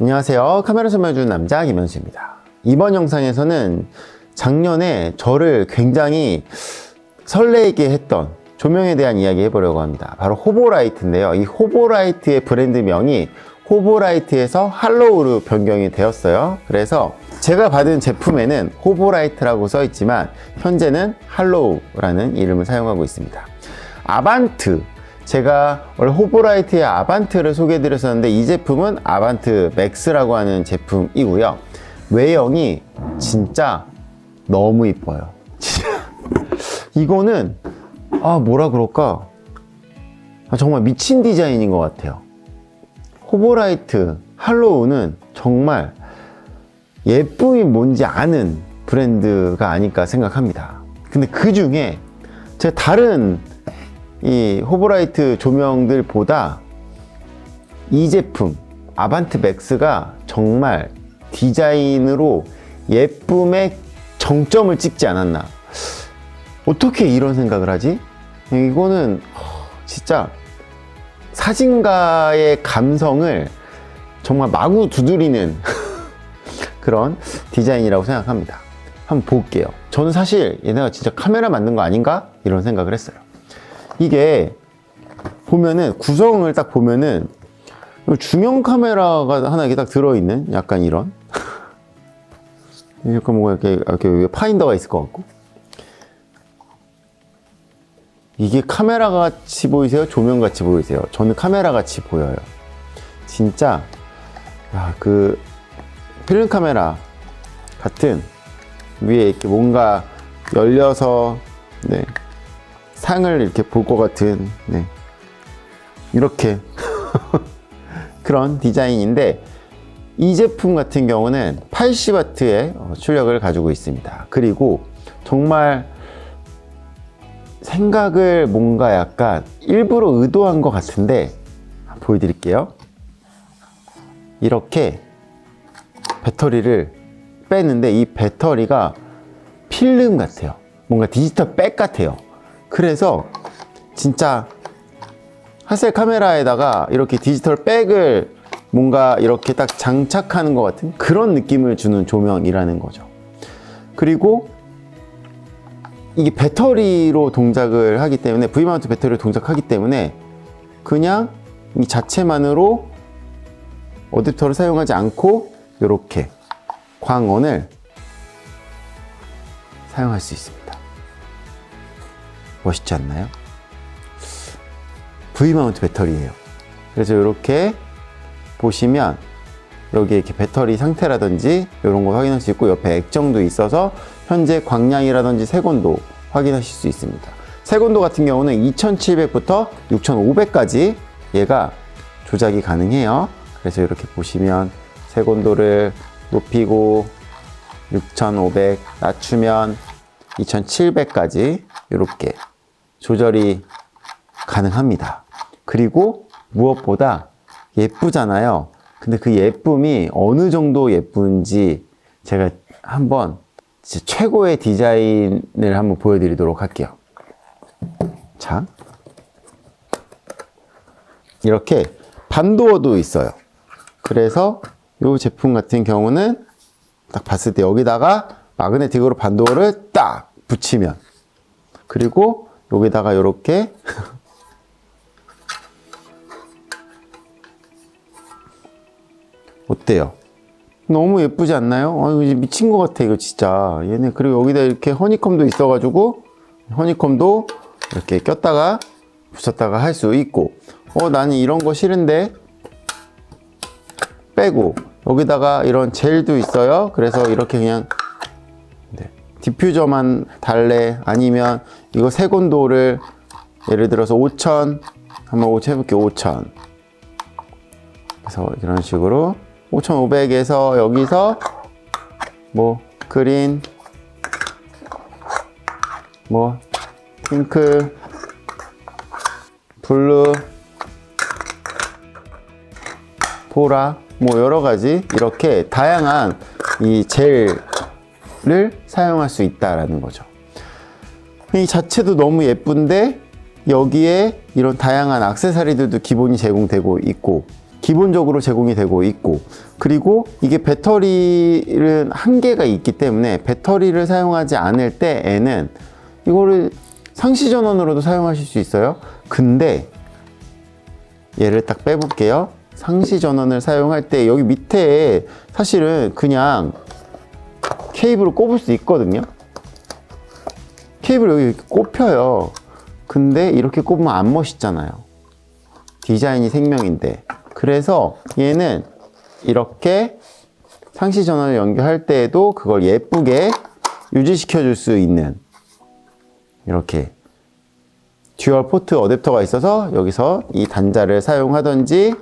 안녕하세요. 카메라 설명해주는 남자 김현수입니다. 이번 영상에서는 작년에 저를 굉장히 설레게 했던 조명에 대한 이야기 해보려고 합니다. 바로 호보라이트인데요. 이 호보라이트의 브랜드명이 호보라이트에서 할로우로 변경이 되었어요. 그래서 제가 받은 제품에는 호보라이트라고 써 있지만 현재는 할로우라는 이름을 사용하고 있습니다. 아반트 제가 원래 호보라이트의 아반트를 소개해 드렸었는데 이 제품은 아반트 맥스라고 하는 제품이고요. 외형이 진짜 너무 이뻐요. 진짜. 이거는 아 뭐라 그럴까 아, 정말 미친 디자인인 것 같아요. 호보라이트 할로우는 정말 예쁨이 뭔지 아는 브랜드가 아닐까 생각합니다. 근데 그 중에 제가 다른 이 호보라이트 조명들보다 이 제품 아반트 맥스가 정말 디자인으로 예쁨의 정점을 찍지 않았나. 어떻게 이런 생각을 하지? 이거는 진짜 사진가의 감성을 정말 마구 두드리는 그런 디자인이라고 생각합니다. 한번 볼게요. 저는 사실 얘네가 진짜 카메라 만든 거 아닌가? 이런 생각을 했어요. 이게 보면은 구성을 딱 보면은 중형 카메라가 하나 이렇게 딱 들어있는 약간 이런 약간 뭔가 이렇게, 이렇게 파인더가 있을 것 같고 이게 카메라 같이 보이세요? 조명 같이 보이세요? 저는 카메라 같이 보여요. 진짜 야, 그 필름 카메라 같은 위에 이렇게 뭔가 열려서 네, 상을 이렇게 볼 것 같은 네, 이렇게 그런 디자인인데 이 제품 같은 경우는 80W의 출력을 가지고 있습니다. 그리고 정말 생각을 뭔가 약간 일부러 의도한 것 같은데 보여드릴게요. 이렇게 배터리를 빼는데 이 배터리가 필름 같아요. 뭔가 디지털 백 같아요. 그래서 진짜 하셀 카메라에다가 이렇게 디지털 백을 뭔가 이렇게 딱 장착하는 것 같은 그런 느낌을 주는 조명이라는 거죠. 그리고 이게 배터리로 동작을 하기 때문에 V마운트 배터리로 동작하기 때문에 그냥 이 자체만으로 어댑터를 사용하지 않고 이렇게 광원을 사용할 수 있습니다. 멋있지 않나요? V마운트 배터리예요. 그래서 이렇게 보시면 여기 이렇게 배터리 상태라든지 이런 거 확인할 수 있고 옆에 액정도 있어서 현재 광량이라든지 색온도 확인하실 수 있습니다. 색온도 같은 경우는 2700부터 6500까지 얘가 조작이 가능해요. 그래서 이렇게 보시면 색온도를 높이고 6500 낮추면 2700까지 이렇게 조절이 가능합니다. 그리고 무엇보다 예쁘잖아요. 근데 그 예쁨이 어느 정도 예쁜지 제가 한번 최고의 디자인을 한번 보여드리도록 할게요. 자, 이렇게 반도어도 있어요. 그래서 이 제품 같은 경우는 딱 봤을 때 여기다가 마그네틱으로 반도어를 딱 붙이면 그리고 여기다가 이렇게 어때요? 너무 예쁘지 않나요? 아, 이거 미친 것 같아, 이거 진짜. 얘네, 그리고 여기다 이렇게 허니컴도 있어가지고, 허니컴도 이렇게 꼈다가 붙였다가 할 수 있고, 어, 나는 이런 거 싫은데, 빼고, 여기다가 이런 젤도 있어요. 그래서 이렇게 그냥, 네, 디퓨저만 달래, 아니면 이거 색온도를 예를 들어서 5000, 한번 5천 해볼게요, 5000. 그래서 이런 식으로 5500에서 여기서 뭐 그린 뭐 핑크 블루 보라 뭐 여러 가지 이렇게 다양한 이 젤 을 사용할 수 있다라는 거죠. 이 자체도 너무 예쁜데 여기에 이런 다양한 악세사리들도 기본이 제공되고 있고 기본적으로 제공이 되고 있고 그리고 이게 배터리는 한계가 있기 때문에 배터리를 사용하지 않을 때에는 이거를 상시 전원으로도 사용하실 수 있어요. 근데 얘를 딱 빼볼게요. 상시 전원을 사용할 때 여기 밑에 사실은 그냥 케이블을 꼽을 수 있거든요. 케이블 여기 꼽혀요. 근데 이렇게 꼽으면 안 멋있잖아요. 디자인이 생명인데. 그래서 얘는 이렇게 상시 전원을 연결할 때에도 그걸 예쁘게 유지시켜 줄 수 있는 이렇게 듀얼 포트 어댑터가 있어서 여기서 이 단자를 사용하든지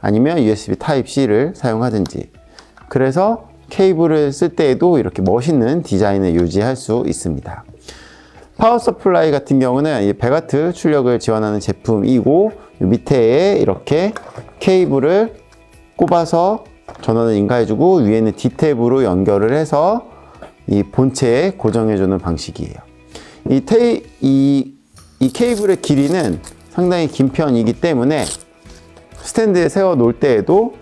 아니면 USB Type-C를 사용하든지 그래서 케이블을 쓸 때에도 이렇게 멋있는 디자인을 유지할 수 있습니다. 파워 서플라이 같은 경우는 이 100W 출력을 지원하는 제품이고 이 밑에 이렇게 케이블을 꼽아서 전원을 인가해주고 위에는 D탭으로 연결을 해서 이 본체에 고정해주는 방식이에요. 이, 테이, 이, 이 케이블의 길이는 상당히 긴 편이기 때문에 스탠드에 세워 놓을 때에도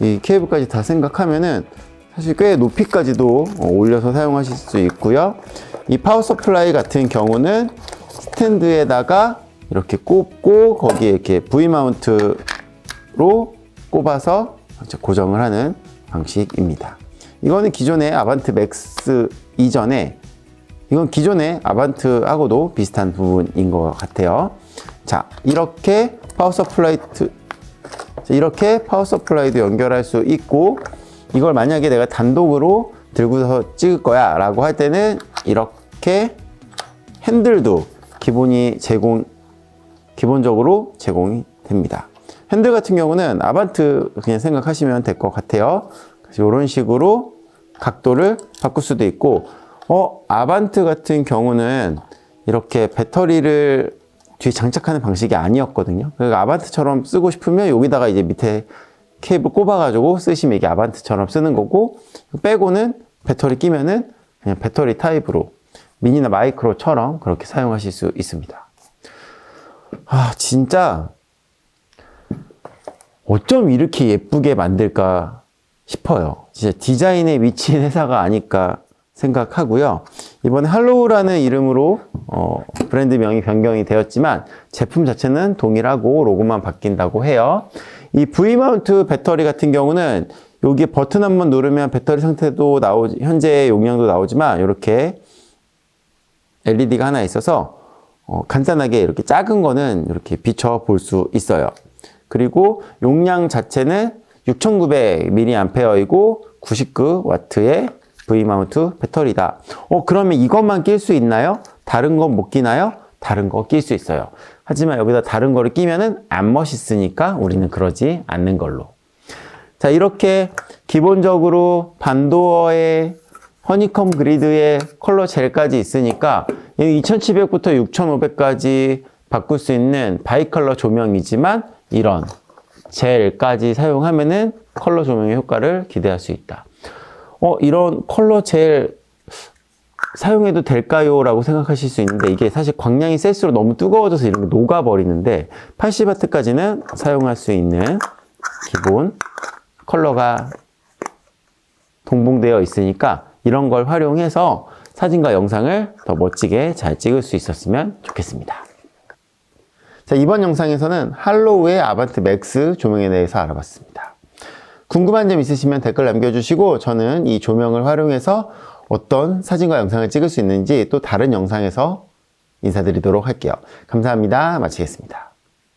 이 케이블까지 다 생각하면은 사실 꽤 높이까지도 어, 올려서 사용하실 수 있고요. 이 파워 서플라이 같은 경우는 스탠드에다가 이렇게 꼽고 거기에 이렇게 V 마운트로 꼽아서 고정을 하는 방식입니다. 이거는 기존의 아반트 맥스 이전에 이건 기존의 아반트하고도 비슷한 부분인 것 같아요. 자, 이렇게 파워 서플라이트 이렇게 파워 서플라이도 연결할 수 있고 이걸 만약에 내가 단독으로 들고서 찍을 거야 라고 할 때는 이렇게 핸들도 기본이 제공 기본적으로 제공이 됩니다. 핸들 같은 경우는 아반트 그냥 생각하시면 될 것 같아요. 이런 식으로 각도를 바꿀 수도 있고 어 아반트 같은 경우는 이렇게 배터리를 뒤에 장착하는 방식이 아니었거든요. 그러니까 아반트처럼 쓰고 싶으면 여기다가 이제 밑에 케이블 꼽아가지고 쓰시면 이게 아반트처럼 쓰는 거고 빼고는 배터리 끼면은 그냥 배터리 타입으로 미니나 마이크로처럼 그렇게 사용하실 수 있습니다. 아 진짜 어쩜 이렇게 예쁘게 만들까 싶어요. 진짜 디자인에 미친 회사가 아닐까 생각하고요. 이번에 할로우라는 이름으로 어, 브랜드명이 변경이 되었지만 제품 자체는 동일하고 로고만 바뀐다고 해요. 이 V 마운트 배터리 같은 경우는 여기 버튼 한번 누르면 배터리 상태도 나오지 현재 용량도 나오지만 이렇게 LED가 하나 있어서 어, 간단하게 이렇게 작은 거는 이렇게 비춰 볼 수 있어요. 그리고 용량 자체는 6900mAh이고 99W의 V 마운트 배터리다. 어, 그러면 이것만 낄 수 있나요? 다른 건 못 끼나요? 다른 거 낄 수 있어요. 하지만 여기다 다른 거를 끼면은 안 멋있으니까 우리는 그러지 않는 걸로. 자, 이렇게 기본적으로 반도어에 허니컴 그리드에 컬러 젤까지 있으니까 2700부터 6500까지 바꿀 수 있는 바이컬러 조명이지만 이런 젤까지 사용하면은 컬러 조명의 효과를 기대할 수 있다. 어, 이런 컬러 젤 사용해도 될까요? 라고 생각하실 수 있는데 이게 사실 광량이 셀수록 너무 뜨거워져서 이런 게 녹아버리는데 80W까지는 사용할 수 있는 기본 컬러가 동봉되어 있으니까 이런 걸 활용해서 사진과 영상을 더 멋지게 잘 찍을 수 있었으면 좋겠습니다. 자, 이번 영상에서는 할로우의 아반트 맥스 조명에 대해서 알아봤습니다. 궁금한 점 있으시면 댓글 남겨주시고 저는 이 조명을 활용해서 어떤 사진과 영상을 찍을 수 있는지 또 다른 영상에서 인사드리도록 할게요. 감사합니다. 마치겠습니다.